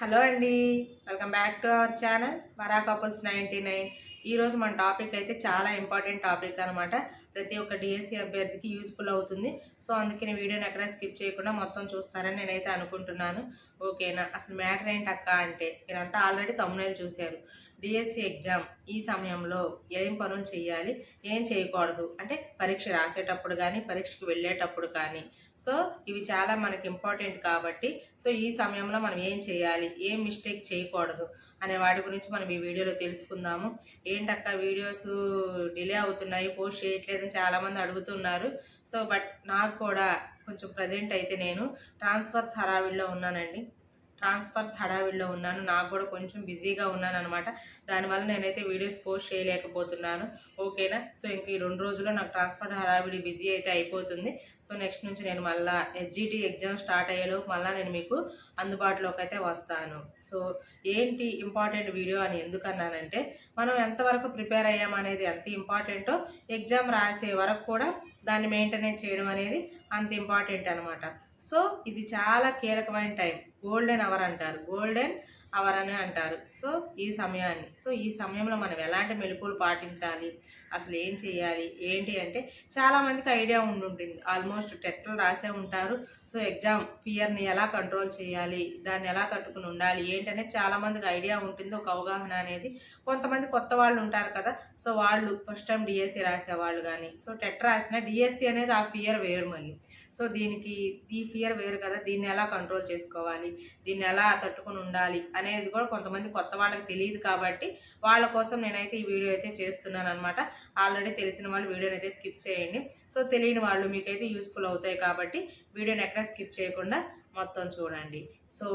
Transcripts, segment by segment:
Hello అండి welcome back to our channel Vara couples ninety nine. ఈరోజు మన topic అయితే చాలా ఇంపార్టెంట్ టాపిక్ అనమాట ప్రతి ఒక్క డిఎస్సి అభ్యర్థికి యూస్ఫుల్ అవుతుంది. సో అందుకే నేను వీడియోని ఎక్కడ స్కిప్ చేయకుండా మొత్తం చూస్తారని నేనైతే అనుకుంటున్నాను. ఓకేనా? అసలు మ్యాటర్ ఏంటక్క అంటే మీరంతా ఆల్రెడీ తమ్ముళ్ళు చూశారు. డిఎస్సి ఎగ్జామ్ ఈ సమయంలో ఏం పనులు చేయాలి? ఏం చేయకూడదు? అంటే పరీక్ష రాసేటప్పుడు కానీ పరీక్షకు వెళ్ళేటప్పుడు కానీ. సో ఇవి చాలా మనకి ఇంపార్టెంట్ కాబట్టి సో ఈ సమయంలో మనం ఏం చేయాలి? ఏం మిస్టేక్ చేయకూడదు? అనే వాటి గురించి మనం ఈ వీడియోలో తెలుసుకుందాము. ఏంటక్క వీడియోస్ డిలే అవుతున్నాయి పోస్ట్ చేయట్లేదని చాలామంది అడుగుతున్నారు. సో బట్ నాకు కూడా కొంచెం ప్రజెంట్ అయితే నేను. ట్రాన్స్ఫర్స్ హరావిడిలో ఉన్నానండి. ట్రాన్స్ఫర్స్ హడావిడిలో ఉన్నాను. నాకు కూడా కొంచెం బిజీగా ఉన్నాను అనమాట దానివల్ల నేనైతే వీడియోస్ పోస్ట్ చేయలేకపోతున్నాను. ఓకేనా? సో ఇంక ఈ రెండు రోజుల్లో నాకు ట్రాన్స్ఫర్ హడావిడి బిజీ అయితే అయిపోతుంది. సో నెక్స్ట్ నుంచి నేను మళ్ళీ ఎస్జిటి ఎగ్జామ్ స్టార్ట్ అయ్యేలోపు మళ్ళీ నేను మీకు అందుబాటులోకి అయితే వస్తాను. సో ఏంటి ఇంపార్టెంట్ వీడియో అని ఎందుకన్నానంటే మనం ఎంతవరకు ప్రిపేర్ అయ్యామనేది ఎంత ఇంపార్టెంటో ఎగ్జామ్ రాసే వరకు కూడా దాన్ని మెయింటెనెన్స్ చేయడం అనేది అంత ఇంపార్టెంట్ అనమాట సో ఇది చాలా కీలకమైన టైం. గోల్డెన్ అవర్ అంటారు. గోల్డెన్ అవర్ అని అంటారు. సో ఈ సమయాన్ని. సో ఈ సమయంలో మనం ఎలాంటి మెలకువలు పాటించాలి? అసలు ఏం చేయాలి? ఏంటి అంటే చాలామందికి ఐడియా ఉండుంటుంది. ఆల్మోస్ట్ టెట్లు రాసే ఉంటారు. సో ఎగ్జామ్ ఫియర్ని ఎలా కంట్రోల్ చేయాలి? దాన్ని ఎలా తట్టుకుని ఉండాలి? ఏంటనేది చాలామందికి ఐడియా ఉంటుంది. ఒక అవగాహన అనేది కొంతమంది కొత్త వాళ్ళు ఉంటారు కదా. సో వాళ్ళు ఫస్ట్ టైం డిఎస్సి రాసేవాళ్ళు కానీ. సో టెట్ రాసిన డిఎస్సి అనేది ఆ ఫియర్ వేరు మళ్ళీ సో దీనికి ఈ ఫియర్ వేరు కదా దీన్ని ఎలా కంట్రోల్ చేసుకోవాలి దీన్ని ఎలా తట్టుకుని ఉండాలి అనేది కూడా కొంతమంది కొత్త వాళ్ళకి తెలియదు కాబట్టి వాళ్ళ కోసం నేనైతే ఈ వీడియో అయితే చేస్తున్నాను అనమాట ఆల్రెడీ తెలిసిన వాళ్ళు వీడియోని అయితే స్కిప్ చేయండి. సో తెలియని వాళ్ళు మీకైతే యూస్ఫుల్ అవుతాయి కాబట్టి వీడియోని ఎక్కడ స్కిప్ చేయకుండా మొత్తం చూడండి. సో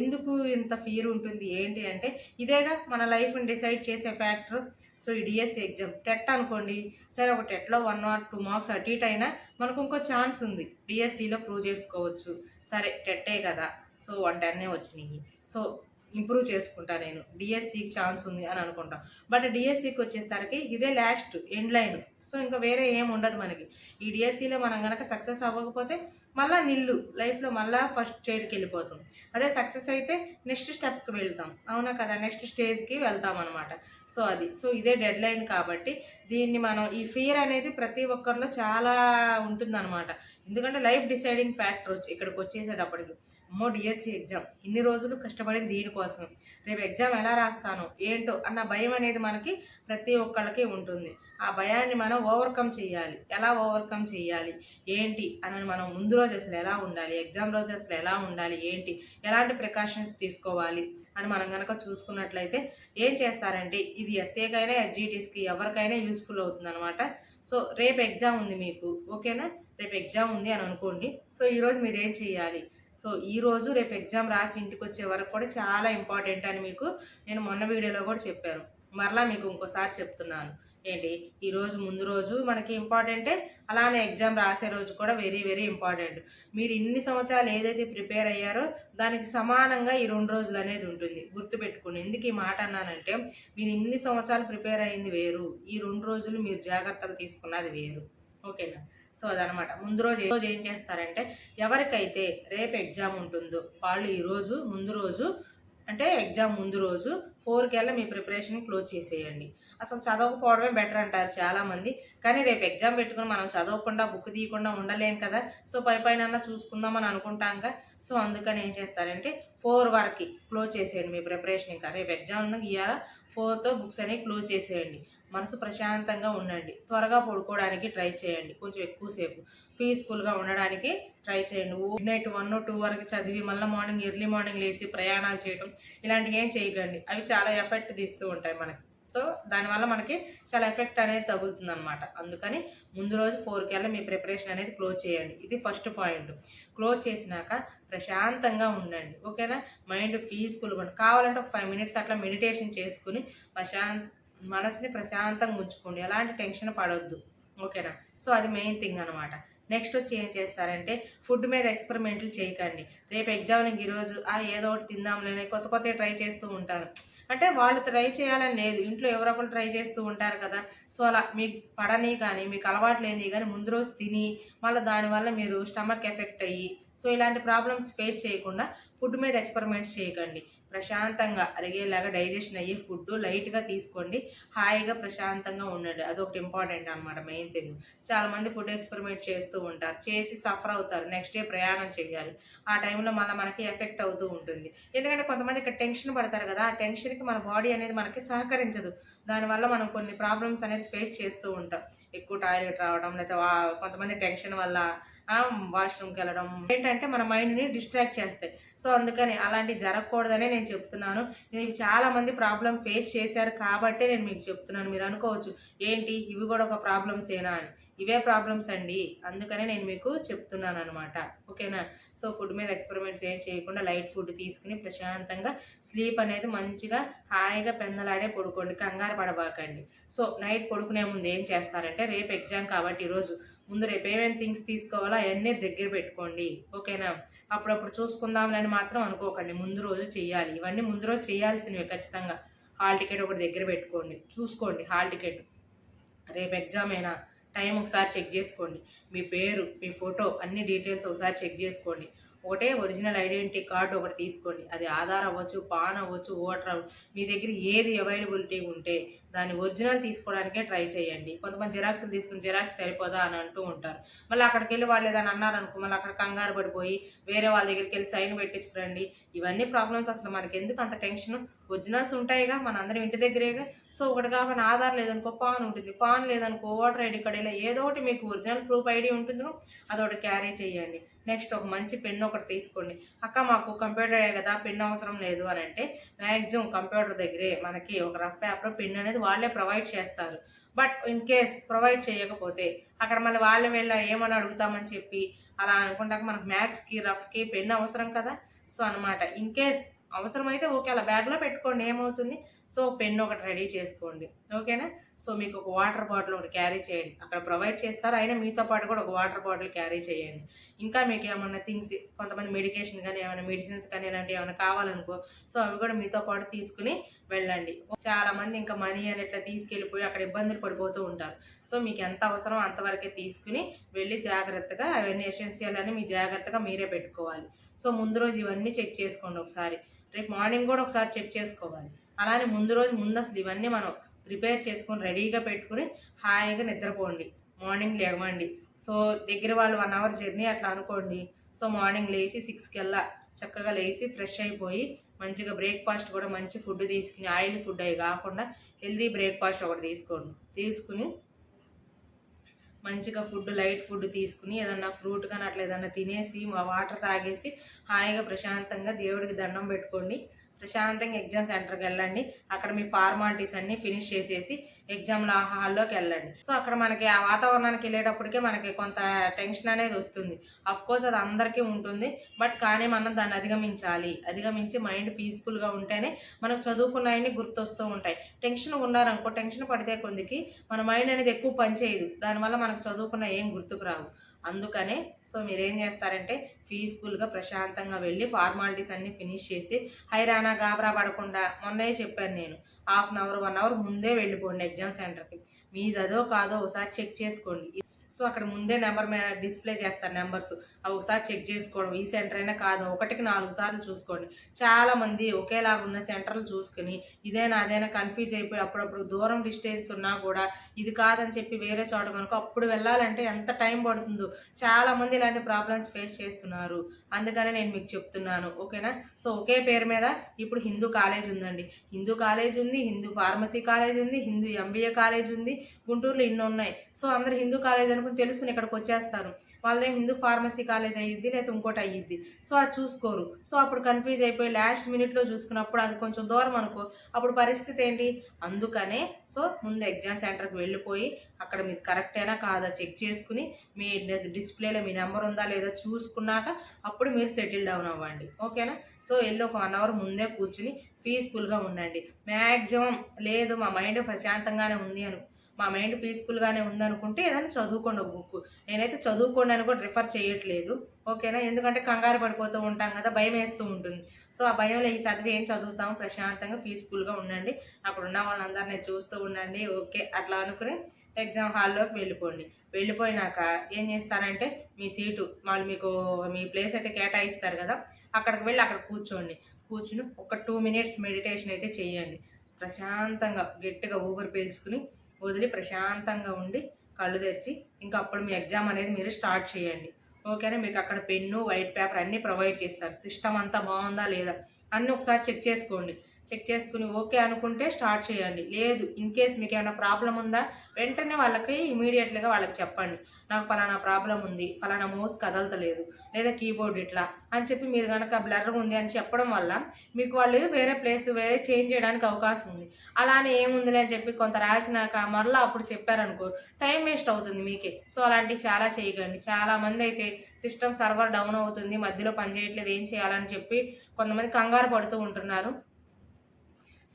ఎందుకు ఇంత ఫియర్ ఉంటుంది ఏంటి అంటే ఇదేగా మన లైఫ్ని డిసైడ్ చేసే ఫ్యాక్టర్ సో ఈ డిఎస్సి ఎగ్జామ్ టెట్ అనుకోండి. సరే ఒక టెట్లో వన్ ఆర్ టూ మార్క్స్ అటు ఇటు అయినా మనకు ఇంకో ఛాన్స్ ఉంది. డిఎస్సిలో ప్రూవ్ చేసుకోవచ్చు. సరే టెట్టే కదా. సో వన్ టెన్నే వచ్చినాయి. సో ఇంప్రూవ్ చేసుకుంటా నేను. డిఎస్సికి ఛాన్స్ ఉంది అని అనుకుంటాం. బట్ డిఎస్సికి వచ్చేసరికి ఇదే లాస్ట్ ఎండ్ లైన్ సో ఇంకా వేరే ఏం ఉండదు మనకి. ఈ డిఎస్సిలో మనం కనుక సక్సెస్ అవ్వకపోతే మళ్ళీ నిల్లు లైఫ్లో మళ్ళీ ఫస్ట్ స్టేజ్కి వెళ్ళిపోతాం అదే సక్సెస్ అయితే నెక్స్ట్ స్టెప్కి వెళ్తాం. అవునా కదా? నెక్స్ట్ స్టేజ్కి వెళ్తాం అనమాట సో అది. సో ఇదే డెడ్ లైన్ కాబట్టి దీన్ని మనం ఈ ఫియర్ అనేది ప్రతి ఒక్కరిలో చాలా ఉంటుందన్నమాట. ఎందుకంటే లైఫ్ డిసైడింగ్ ఫ్యాక్టర్ వచ్చి ఇక్కడికి వచ్చేసేటప్పటికి అమ్మో డిఎస్సి ఎగ్జామ్ ఇన్ని రోజులు కష్టపడింది దీనికోసం రేపు ఎగ్జామ్ ఎలా రాస్తాను? ఏంటో అన్న భయం అనేది మనకి ప్రతి ఒక్కళ్ళకి ఉంటుంది. ఆ భయాన్ని మనం ఓవర్కమ్ చేయాలి. ఎలా ఓవర్కమ్ చేయాలి? ఏంటి? అని మనం ముందు రోజు అసలు ఎలా ఉండాలి? ఎగ్జామ్ రోజు అసలు ఎలా ఉండాలి? ఏంటి? ఎలాంటి ప్రికాషన్స్ తీసుకోవాలి? అని మనం కనుక చూసుకున్నట్లయితే ఏం చేస్తారంటే ఇది ఎస్ఏకైనా ఎస్జిటీస్కి ఎవరికైనా యూస్ఫుల్ అవుతుంది అనమాట సో రేపు ఎగ్జామ్ ఉంది మీకు. ఓకేనా? రేపు ఎగ్జామ్ ఉంది అని అనుకోండి. సో ఈరోజు మీరు ఏం చేయాలి? సో ఈ రోజు రేపు ఎగ్జామ్ రాసి ఇంటికి వచ్చే వరకు కూడా చాలా ఇంపార్టెంట్ అని మీకు నేను మొన్న వీడియోలో కూడా చెప్పాను. మరలా మీకు ఇంకోసారి చెప్తున్నాను. ఏంటి? ఈరోజు ముందు రోజు మనకి ఇంపార్టెంటే అలానే ఎగ్జామ్ రాసే రోజు కూడా వెరీ వెరీ ఇంపార్టెంట్ మీరు ఇన్ని సంవత్సరాలు ఏదైతే ప్రిపేర్ అయ్యారో దానికి సమానంగా ఈ రెండు రోజులు అనేది ఉంటుంది. గుర్తుపెట్టుకుని ఎందుకు ఈ మాట అన్నానంటే మీరు ఇన్ని సంవత్సరాలు ప్రిపేర్ అయింది వేరు. ఈ రెండు రోజులు మీరు జాగ్రత్తలు తీసుకున్నది వేరు. ఓకేనా సో అదనమాట ముందు రోజు రోజు ఏం చేస్తారంటే ఎవరికైతే రేపు ఎగ్జామ్ ఉంటుందో వాళ్ళు ఈరోజు ముందు రోజు అంటే ఎగ్జామ్ ముందు రోజు ఫోర్కి వెళ్ళి మీ ప్రిపరేషన్ క్లోజ్ చేసేయండి. అసలు చదవకపోవడమే బెటర్ అంటారు చాలామంది. కానీ రేపు ఎగ్జామ్ పెట్టుకుని మనం చదవకుండా బుక్ తీయకుండా ఉండలేం కదా. సో పై పైన చూసుకుందామని అనుకుంటాంగా సో అందుకని ఏం చేస్తారంటే ఫోర్ వరకు క్లోజ్ చేసేయండి మీ ప్రిపరేషన్ ఇంకా. రేపు ఎగ్జామ్ ఉంది ఇవాళ ఫోర్తో బుక్స్ అనేవి క్లోజ్ చేసేయండి. మనసు ప్రశాంతంగా ఉండండి. త్వరగా పడుకోవడానికి ట్రై చేయండి. కొంచెం ఎక్కువసేపు. పీస్ఫుల్గా ఉండడానికి ట్రై చేయండి. నైట్ వన్ టూ వరకు చదివి మళ్ళీ మార్నింగ్ ఎర్లీ మార్నింగ్ లేచి ప్రయాణాలు చేయడం ఇలాంటివి ఏం చేయకండి. అవి చాలా ఎఫెక్ట్ తీస్తూ ఉంటాయి మనకి. సో దానివల్ల మనకి చాలా ఎఫెక్ట్ అనేది తగులుతుంది అనమాట అందుకని ముందు రోజు ఫోర్కి వెళ్ళి మీ ప్రిపరేషన్ అనేది క్లోజ్ చేయండి. ఇది ఫస్ట్ పాయింట్. క్లోజ్ చేసినాక ప్రశాంతంగా ఉండండి. ఓకేనా? మైండ్ పీస్ఫుల్గా కావాలంటే ఒక ఫైవ్ మినిట్స్ అట్లా మెడిటేషన్ చేసుకుని ప్రశాంత మనసుని ప్రశాంతంగా ఉంచుకోండి ఎలాంటి టెన్షన్ పడవద్దు ఓకేనా? సో అది మెయిన్ థింగ్ అనమాట నెక్స్ట్ వచ్చి ఏం చేస్తారంటే ఫుడ్ మీద ఎక్స్పెరిమెంట్లు చేయకండి. రేపు ఎగ్జామ్కి ఈరోజు ఆ ఏదో ఒకటి తిందాంలేని కొత్త కొత్త ట్రై చేస్తూ ఉంటారు. అంటే వాళ్ళు ట్రై చేయాలని లేదు. ఇంట్లో ఎవరో ఒకరు ట్రై చేస్తూ ఉంటారు కదా. సో అలా మీకు పడని కానీ మీకు అలవాటు లేని కానీ ముందు రోజు తిని మళ్ళీ దానివల్ల మీరు స్టమక్ ఎఫెక్ట్ అయ్యి సో ఇలాంటి ప్రాబ్లమ్స్ ఫేస్ చేయకుండా ఫుడ్ మీద ఎక్స్పెరిమెంట్స్ చేయకండి. ప్రశాంతంగా అరిగేలాగా డైజెషన్ అయ్యే ఫుడ్ లైట్గా తీసుకోండి. హాయిగా ప్రశాంతంగా ఉండండి. అదొకటి ఇంపార్టెంట్ అనమాట మెయిన్ థింగ్ చాలామంది ఫుడ్ ఎక్స్పెరిమెంట్ చేస్తూ ఉంటారు. చేసి సఫర్ అవుతారు. నెక్స్ట్ డే ప్రయాణం చేయాలి. ఆ టైంలో మళ్ళీ మనకి ఎఫెక్ట్ అవుతూ ఉంటుంది. ఎందుకంటే కొంతమంది ఇక్కడ టెన్షన్ పడతారు కదా. ఆ టెన్షన్ టెన్షన్కి మన బాడీ అనేది మనకి సహకరించదు. దానివల్ల మనం కొన్ని ప్రాబ్లమ్స్ అనేది ఫేస్ చేస్తూ ఉంటాం. ఎక్కువ టాయిలెట్ రావడం లేదా కొంతమంది టెన్షన్ వల్ల వాష్రూమ్కి వెళ్ళడం. ఏంటంటే మన మైండ్ని డిస్ట్రాక్ట్ చేస్తాయి. సో అందుకని అలాంటివి జరగకూడదనే నేను చెప్తున్నాను. ఇవి చాలామంది ప్రాబ్లం ఫేస్ చేశారు కాబట్టే నేను మీకు చెప్తున్నాను. మీరు అనుకోవచ్చు ఏంటి? ఇవి కూడా ఒక ప్రాబ్లమ్స్ ఏనా అని. ఇవే ప్రాబ్లమ్స్ అండి. అందుకనే నేను మీకు చెప్తున్నాను అనమాట ఓకేనా? సో ఫుడ్ మీద ఎక్స్పెరిమెంట్స్ ఏం చేయకుండా లైట్ ఫుడ్ తీసుకుని ప్రశాంతంగా స్లీప్ అనేది మంచిగా హాయిగా పెందలాడే పడుకోండి. కంగారు పడబాకండి. సో నైట్ పడుకునే ముందు ఏం చేస్తారంటే రేపు ఎగ్జామ్ కాబట్టి ఈరోజు ముందు రేపు ఏమేమి థింగ్స్ తీసుకోవాలో అవన్నీ దగ్గర పెట్టుకోండి. ఓకేనా? అప్పుడప్పుడు చూసుకుందాంలని మాత్రం అనుకోకండి. ముందు రోజు చేయాలి ఇవన్నీ ముందు రోజు చేయాల్సినవి ఖచ్చితంగా. హాల్ టికెట్ ఒకటి దగ్గర పెట్టుకోండి. చూసుకోండి హాల్ టికెట్. రేపు ఎగ్జామ్ అయినా టైం ఒకసారి చెక్ చేసుకోండి. మీ పేరు మీ ఫోటో అన్ని డీటెయిల్స్ ఒకసారి చెక్ చేసుకోండి. ఒకటే ఒరిజినల్ ఐడెంటిటీ కార్డు ఒకటి తీసుకోండి. అది ఆధార్ అవ్వచ్చు పాన్ అవ్వచ్చు ఓటర్ అవ్వచ్చు మీ దగ్గర ఏది అవైలబిలిటీ ఉంటే దాన్ని ఒరిజినల్ తీసుకోవడానికే ట్రై చేయండి. కొంతమంది జిరాక్స్లు తీసుకుని జిరాక్స్ సరిపోదా అని అంటూ ఉంటారు. మళ్ళీ అక్కడికి వెళ్ళి వాళ్ళు ఏదైనా అన్నారనుకో మళ్ళీ అక్కడ కంగారు పడిపోయి వేరే వాళ్ళ దగ్గరికి వెళ్ళి సైన్ పెట్టించుకురండి. ఇవన్నీ ప్రాబ్లమ్స్ అసలు మనకి ఎందుకు అంత టెన్షన్? ఒరిజినల్స్ ఉంటాయిగా మన అందరం ఇంటి దగ్గరేగా. సో ఒకటి కాబట్టి ఆధార్ లేదనుకో పాన్ ఉంటుంది. పాన్ లేదనుకో ఓటర్ ఐడి కార్డు ఇలా ఏదో ఒకటి మీకు ఒరిజినల్ ప్రూఫ్ ఐడి ఉంటుంది అదొకటి క్యారీ చేయండి. నెక్స్ట్ ఒక మంచి పెన్ ఒకటి తీసుకోండి. అక్క మాకు కంప్యూటర్ కదా పెన్ అవసరం లేదు అని అంటే మ్యాక్సిమం కంప్యూటర్ దగ్గరే మనకి ఒక రఫ్ పేపర్ పెన్ అనేది వాళ్ళే ప్రొవైడ్ చేస్తారు. బట్ ఇన్ కేస్ ప్రొవైడ్ చేయకపోతే అక్కడ మళ్ళీ వాళ్ళే వెళ్ళ ఏమని అడుగుతామని చెప్పి అలా అనుకుంటాక మనకు మ్యాథ్స్కి రఫ్కి పెన్ అవసరం కదా? సో అనమాట ఇన్ కేస్ అవసరమైతే ఓకే అలా బ్యాగ్లో పెట్టుకోండి ఏమవుతుంది? సో పెన్ ఒకటి రెడీ చేసుకోండి ఓకేనా? సో మీకు ఒక వాటర్ బాటిల్ ఒకటి క్యారీ చేయండి. అక్కడ ప్రొవైడ్ చేస్తారు అయినా మీతో పాటు కూడా ఒక వాటర్ బాటిల్ క్యారీ చేయండి. ఇంకా మీకు ఏమన్నా థింగ్స్ కొంతమంది మెడికేషన్ కానీ ఏమైనా మెడిసిన్స్ కానీ ఇలాంటివి ఏమైనా కావాలనుకో సో అవి కూడా మీతో పాటు తీసుకుని వెళ్ళండి. చాలా మంది ఇంకా మనీ అని ఇట్లా తీసుకెళ్ళిపోయి అక్కడ ఇబ్బందులు పడిపోతూ ఉంటారు. సో మీకు ఎంత అవసరం అంతవరకే తీసుకుని వెళ్ళి జాగ్రత్తగా అవన్నీ ఎసెన్షియల్ అని మీ జాగ్రత్తగా మీరే పెట్టుకోవాలి. సో ముందు రోజు ఇవన్నీ చెక్ చేసుకోండి ఒకసారి. రేపు మార్నింగ్ కూడా ఒకసారి చెక్ చేసుకోవాలి. అలానే ముందు రోజు ముందు అసలు ఇవన్నీ మనం ప్రిపేర్ చేసుకొని రెడీగా పెట్టుకుని హాయిగా నిద్రపోండి. మార్నింగ్ లేవండి. సో దగ్గర వాళ్ళు వన్ అవర్ జర్నీ అట్లా అనుకోండి. సో మార్నింగ్ లేచి సిక్స్కి వెళ్ళా చక్కగా లేచి ఫ్రెష్ అయిపోయి మంచిగా బ్రేక్ఫాస్ట్ కూడా మంచి ఫుడ్ తీసుకుని ఆయిల్ ఫుడ్ అవి కాకుండా హెల్దీ బ్రేక్ఫాస్ట్ ఒకటి తీసుకోండి. తీసుకుని మంచిగా ఫుడ్ లైట్ ఫుడ్ తీసుకుని ఏదన్నా ఫ్రూట్ కానీ అట్లా ఏదన్నా తినేసి మా వాటర్ తాగేసి హాయిగా ప్రశాంతంగా దేవుడికి దండం పెట్టుకోండి. ప్రశాంతంగా ఎగ్జామ్ సెంటర్కి వెళ్ళండి. అక్కడ మీ ఫార్మాలిటీస్ అన్నీ ఫినిష్ చేసేసి ఎగ్జామ్ హాల్లోకి వెళ్ళండి. సో అక్కడ మనకి ఆ వాతావరణానికి వెళ్ళేటప్పటికే మనకి కొంత టెన్షన్ అనేది వస్తుంది. అఫ్ కోర్స్ అది అందరికీ ఉంటుంది. బట్ కానీ మనం దాన్ని అధిగమించాలి. అధిగమించి మైండ్ పీస్ఫుల్గా ఉంటేనే మనకు చదువుకున్నాయని గుర్తొస్తూ ఉంటాయి. టెన్షన్ ఉన్నారనుకో టెన్షన్ పడితే కొందికి మన మైండ్ అనేది ఎక్కువ పనిచేయదు దానివల్ల మనకు చదువుకున్న ఏం గుర్తుకు రావు. అందుకనే సో మీరేం చేస్తారంటే పీస్ఫుల్గా ప్రశాంతంగా వెళ్ళి ఫార్మాలిటీస్ అన్నీ ఫినిష్ చేసి హైరానా గాబరా పడకుండా మొన్నే చెప్పాను నేను. Half an hour one hour ముందే వెళ్ళిపోండి ఎగ్జామ్ సెంటర్కి. మీది అదో కాదో ఒకసారి చెక్ చేసుకోండి. సో అక్కడ ముందే నెంబర్ మీద డిస్ప్లే చేస్తారు నెంబర్స్. అవి ఒకసారి చెక్ చేసుకోవడం. ఈ సెంటర్ అయినా కాదు ఒకటికి నాలుగు సార్లు చూసుకోండి. చాలామంది ఒకేలాగా ఉన్న సెంటర్లు చూసుకుని ఇదేనా అదేనా కన్ఫ్యూజ్ అయిపోయి అప్పుడప్పుడు దూరం డిస్టెన్స్ ఉన్నా కూడా ఇది కాదని చెప్పి వేరే చోట కనుక అప్పుడు వెళ్ళాలంటే ఎంత టైం పడుతుందో. చాలా మంది ఇలాంటి ప్రాబ్లమ్స్ ఫేస్ చేస్తున్నారు. అందుకనే నేను మీకు చెప్తున్నాను. ఓకేనా? సో ఒకే పేరు మీద ఇప్పుడు హిందూ కాలేజ్ ఉందండి. హిందూ కాలేజ్ ఉంది హిందూ ఫార్మసీ కాలేజ్ ఉంది హిందూ ఎంబీఏ కాలేజ్ ఉంది గుంటూరులో ఇన్ని ఉన్నాయి. సో అందరు హిందూ కాలేజ్ అని అనుకుని తెలుసుకుని ఇక్కడికి వచ్చేస్తారు. వాళ్ళదే హిందూ ఫార్మసీ కాలేజ్ అయ్యిద్ది లేదా ఇంకోటి అయ్యిద్ది సో అది చూసుకోరు. సో అప్పుడు కన్ఫ్యూజ్ అయిపోయి లాస్ట్ మినిట్లో చూసుకున్నప్పుడు అది కొంచెం దూరం అనుకో అప్పుడు పరిస్థితి ఏంటి? అందుకనే సో ముందు ఎగ్జామ్ సెంటర్కి వెళ్ళిపోయి అక్కడ మీరు కరెక్ట్ అయినా కాదా చెక్ చేసుకుని మీ డిస్ప్లేలో మీ నెంబర్ ఉందా లేదా చూసుకున్నాక అప్పుడు మీరు సెటిల్ డౌన్ అవ్వండి. ఓకేనా సో వెళ్ళి ఒక వన్ అవర్ ముందే కూర్చుని పీస్ఫుల్గా ఉండండి. మ్యాక్సిమం లేదు మా మైండ్ ప్రశాంతంగానే ఉంది అను మా మైండ్ పీస్ఫుల్గానే ఉందనుకుంటే ఏదైనా చదువుకోండి ఒక బుక్. నేనైతే చదువుకోండి అని కూడా రిఫర్ చేయట్లేదు. ఓకేనా? ఎందుకంటే కంగారు పడిపోతూ ఉంటాం కదా భయం వేస్తూ ఉంటుంది. సో ఆ భయంలో ఈ చదివి ఏం చదువుతాము ప్రశాంతంగా పీస్ఫుల్గా ఉండండి. అక్కడ ఉన్న వాళ్ళందరినీ చూస్తూ ఉండండి. ఓకే అట్లా అనుకుని ఎగ్జామ్ హాల్లోకి వెళ్ళిపోండి. వెళ్ళిపోయినాక ఏం చేస్తారంటే మీ సీటు వాళ్ళు మీకు మీ ప్లేస్ అయితే కేటాయిస్తారు కదా అక్కడికి వెళ్ళి అక్కడ కూర్చోండి. కూర్చుని ఒక టూ మినిట్స్ మెడిటేషన్ అయితే చేయండి. ప్రశాంతంగా గట్టిగా ఊపిరి పీల్చుకుని వదిలి ప్రశాంతంగా ఉండి కళ్ళు తెరిచి ఇంకా అప్పుడు మీ ఎగ్జామ్ అనేది మీరు స్టార్ట్ చేయండి. ఓకేనా? మీకు అక్కడ పెన్ను వైట్ పేపర్ అన్నీ ప్రొవైడ్ చేస్తారు. సిస్టమ్ అంతా బాగుందా లేదా? అన్నీ ఒకసారి చెక్ చేసుకోండి. చెక్ చేసుకుని ఓకే అనుకుంటే స్టార్ట్ చేయండి. లేదు ఇన్ కేస్ మీకు ఏమైనా ప్రాబ్లం ఉందా వెంటనే వాళ్ళకి ఇమీడియట్గా వాళ్ళకి చెప్పండి. నాకు పలానా ప్రాబ్లం ఉంది పలానా మౌస్ కదలతలేదు లేదా కీబోర్డ్ ఇట్లా అని చెప్పి మీరు కనుక బ్లర్ ఉంది అని చెప్పడం వల్ల మీకు వాళ్ళు వేరే ప్లేస్ వేరే చేంజ్ చేయడానికి అవకాశం ఉంది. అలానే ఏముందిలే అని చెప్పి కొంత రాసినాక మరలా అప్పుడు చెప్పారనుకో టైం వేస్ట్ అవుతుంది మీకే. సో అలాంటివి చాలా చేయకండి. చాలా మంది అయితే సిస్టమ్ సర్వర్ డౌన్ అవుతుంది మధ్యలో పనిచేయట్లేదు ఏం చేయాలని చెప్పి కొంతమంది కంగారు పడుతూ ఉంటున్నారు.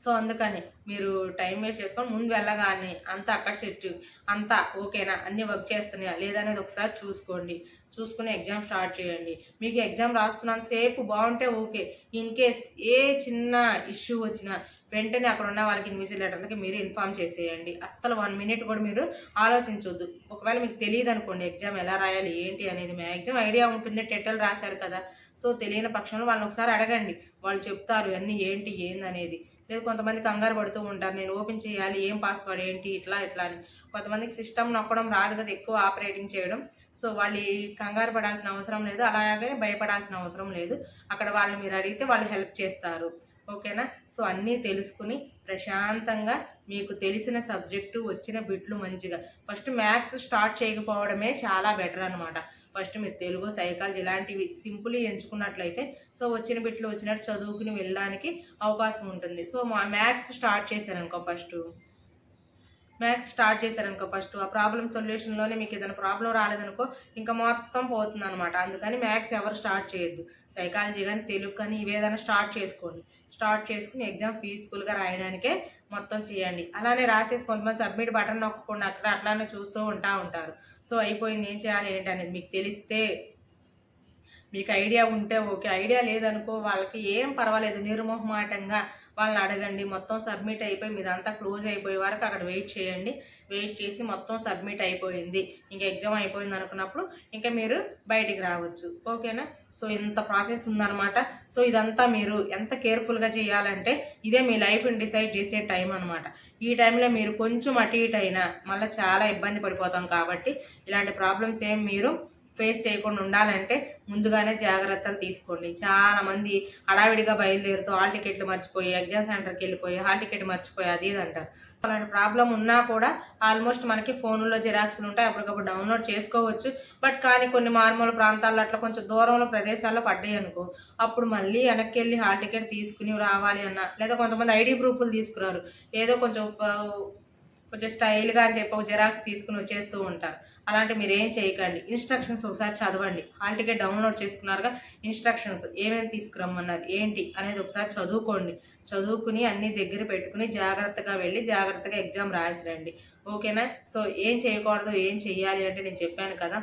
సో అందుకని మీరు టైం వేస్ట్ చేసుకొని ముందు వెళ్ళగానే అంతా అక్కడ సెట్ అంతా ఓకేనా? అన్నీ వర్క్ చేస్తున్నాయా? లేదనేది ఒకసారి చూసుకోండి. చూసుకుని ఎగ్జామ్ స్టార్ట్ చేయండి. మీకు ఎగ్జామ్ రాస్తున్నంతసేపు బాగుంటే ఓకే. ఇన్ కేస్ ఏ చిన్న ఇష్యూ వచ్చినా వెంటనే అక్కడ ఉన్న వాళ్ళకి ఇన్విజిలేటర్లకి మీరు ఇన్ఫామ్ చేసేయండి. అస్సలు వన్ మినిట్ కూడా మీరు ఆలోచించొద్దు. ఒకవేళ మీకు తెలియదు అనుకోండి ఎగ్జామ్ ఎలా రాయాలి ఏంటి అనేది మ్యాక్సిమం ఐడియా ఉంటుంది టెట్టలు రాశారు కదా. సో తెలియని పక్షంలో వాళ్ళని ఒకసారి అడగండి. వాళ్ళు చెప్తారు అన్నీ ఏంటి ఏందనేది. లేదు కొంతమంది కంగారు పడుతూ ఉంటారు. నేను ఓపెన్ చేయాలి ఏం పాస్వర్డ్ ఏంటి ఇట్లా ఇట్లా అని. కొంతమందికి సిస్టమ్ నొక్కడం రాదు కదా ఎక్కువ ఆపరేటింగ్ చేయడం. సో వాళ్ళు కంగారు పడాల్సిన అవసరం లేదు. అలాగే భయపడాల్సిన అవసరం లేదు. అక్కడ వాళ్ళు మీరు అడిగితే వాళ్ళు హెల్ప్ చేస్తారు. ఓకేనా సో అన్నీ తెలుసుకుని ప్రశాంతంగా మీకు తెలిసిన సబ్జెక్టు వచ్చిన బిట్లు మంచిగా. ఫస్ట్ మ్యాథ్స్ స్టార్ట్ చేయకపోవడమే చాలా బెటర్ అనమాట ఫస్ట్ మీరు తెలుగు సైకాలజీ ఇలాంటివి సింపుల్ ఎంచుకున్నట్లయితే సో వచ్చిన బిట్లు వచ్చినట్టు చదువుకుని వెళ్ళడానికి అవకాశం ఉంటుంది. సో మా మ్యాథ్స్ స్టార్ట్ చేశారనుకో ఫస్ట్. మ్యాథ్స్ స్టార్ట్ చేశారనుకో ఫస్ట్. ఆ ప్రాబ్లం సొల్యూషన్లోనే మీకు ఏదైనా ప్రాబ్లం రాలేదనుకో ఇంకా మొత్తం పోతుంది అనమాట అందుకని మ్యాథ్స్ ఎవరు స్టార్ట్ చేయొద్దు. సైకాలజీ కానీ తెలుగు కానీ ఇవి ఏదైనా స్టార్ట్ చేసుకోండి. స్టార్ట్ చేసుకుని ఎగ్జామ్ పీస్ఫుల్గా రాయడానికే మొత్తం చేయండి. అలానే రాసేసి కొంతమంది సబ్మిట్ బటన్ నొక్కకుండా అక్కడ అట్లానే చూస్తూ ఉంటా ఉంటారు. సో అయిపోయింది. ఏం చేయాలి? ఏంటి అనేది మీకు తెలిస్తే మీకు ఐడియా ఉంటే ఓకే. ఐడియా లేదనుకో వాళ్ళకి ఏం పర్వాలేదు. నిర్మోహమాటంగా వాళ్ళని అడగండి. మొత్తం సబ్మిట్ అయిపోయి మీదంతా క్లోజ్ అయిపోయే వరకు అక్కడ వెయిట్ చేయండి. వెయిట్ చేసి మొత్తం సబ్మిట్ అయిపోయింది. ఇంకా ఎగ్జామ్ అయిపోయింది అనుకున్నప్పుడు ఇంకా మీరు బయటికి రావచ్చు. ఓకేనా? సో ఇంత ప్రాసెస్ ఉందన్నమాట. సో ఇదంతా మీరు ఎంత కేర్ఫుల్గా చేయాలంటే ఇదే మీ లైఫ్ని డిసైడ్ చేసే టైం అనమాట ఈ టైంలో మీరు కొంచెం అటు ఇటు అయినా మళ్ళీ చాలా ఇబ్బంది పడిపోతాం కాబట్టి ఇలాంటి ప్రాబ్లమ్స్ ఏం మీరు ఫేస్ చేయకుండా ఉండాలంటే ముందుగానే జాగ్రత్తలు తీసుకోండి. చాలామంది హడావిడిగా బయలుదేరుతూ హాల్ టికెట్లు మర్చిపోయి ఎగ్జామ్ సెంటర్కి వెళ్ళిపోయి హాల్ టికెట్ మర్చిపోయి అది ఇది అంటారు. సో అలాంటి ప్రాబ్లం ఉన్నా కూడా ఆల్మోస్ట్ మనకి ఫోన్లో జిరాక్స్లు ఉంటాయి అప్పటికప్పుడు డౌన్లోడ్ చేసుకోవచ్చు. బట్ కానీ కొన్ని మారుమూల ప్రాంతాల్లో అట్లా కొంచెం దూరంలో ప్రదేశాల్లో పడ్డాయి అనుకో అప్పుడు మళ్ళీ వెనక్కి వెళ్ళి హాల్ టికెట్ తీసుకుని రావాలి అన్న లేదా కొంతమంది ఐడి ప్రూఫ్లు తీసుకురారు. ఏదో కొంచెం కొంచెం స్టైల్గా అని చెప్పి ఒక జిరాక్స్ తీసుకుని వచ్చేస్తూ ఉంటారు. అలాంటి మీరు ఏం చేయకండి. ఇన్స్ట్రక్షన్స్ ఒకసారి చదవండి. హాల్ టికెట్ డౌన్లోడ్ చేసుకున్నారుగా ఇన్స్ట్రక్షన్స్ ఏమేమి తీసుకురమ్మన్నారు ఏంటి అనేది ఒకసారి చదువుకోండి. చదువుకుని అన్ని దగ్గర పెట్టుకుని జాగ్రత్తగా వెళ్ళి జాగ్రత్తగా ఎగ్జామ్ రాసిరండి. ఓకేనా? సో ఏం చేయకూడదు ఏం చెయ్యాలి అంటే నేను చెప్పాను కదా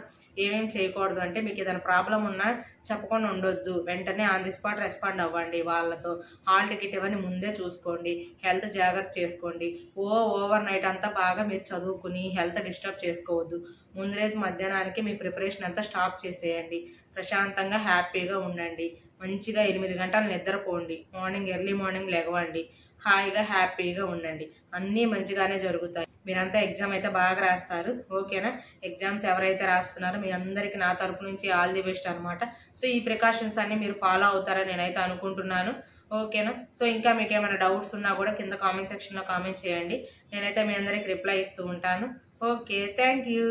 ఏమేం చేయకూడదు అంటే మీకు ఏదైనా ప్రాబ్లం ఉన్నా చెప్పకుండా ఉండొద్దు. వెంటనే ఆన్ ది స్పాట్ రెస్పాండ్ అవ్వండి. వాళ్ళతో హాల్ టికెట్ ఇవన్నీ ముందే చూసుకోండి. హెల్త్ జాగ్రత్త చేసుకోండి. ఓ ఓవర్ నైట్ అంతా బాగా మీరు చదువుకుని హెల్త్ డిస్టర్బ్ చేసుకోవద్దు. ముందు రోజు మధ్యాహ్నానికి మీ ప్రిపరేషన్ అంతా స్టాప్ చేసేయండి. ప్రశాంతంగా హ్యాపీగా ఉండండి. మంచిగా ఎనిమిది గంటలు నిద్రపోండి. మార్నింగ్ ఎర్లీ మార్నింగ్ లెగవండి హాయిగా హ్యాపీగా ఉండండి. అన్నీ మంచిగానే జరుగుతాయి. మీరంతా ఎగ్జామ్ అయితే బాగా రాస్తారు. ఓకేనా? ఎగ్జామ్స్ ఎవరైతే రాస్తున్నారో మీ అందరికీ నా తరపు నుంచి ఆల్ ది బెస్ట్ అనమాట సో ఈ ప్రికాషన్స్ అన్నీ మీరు ఫాలో అవుతారని నేనైతే అనుకుంటున్నాను. ఓకేనా? సో ఇంకా మీకు ఏమైనా డౌట్స్ ఉన్నా కూడా కింద కామెంట్ సెక్షన్లో కామెంట్ చేయండి. నేనైతే మీ అందరికి రిప్లై ఇస్తూ ఉంటాను. Okay thank you.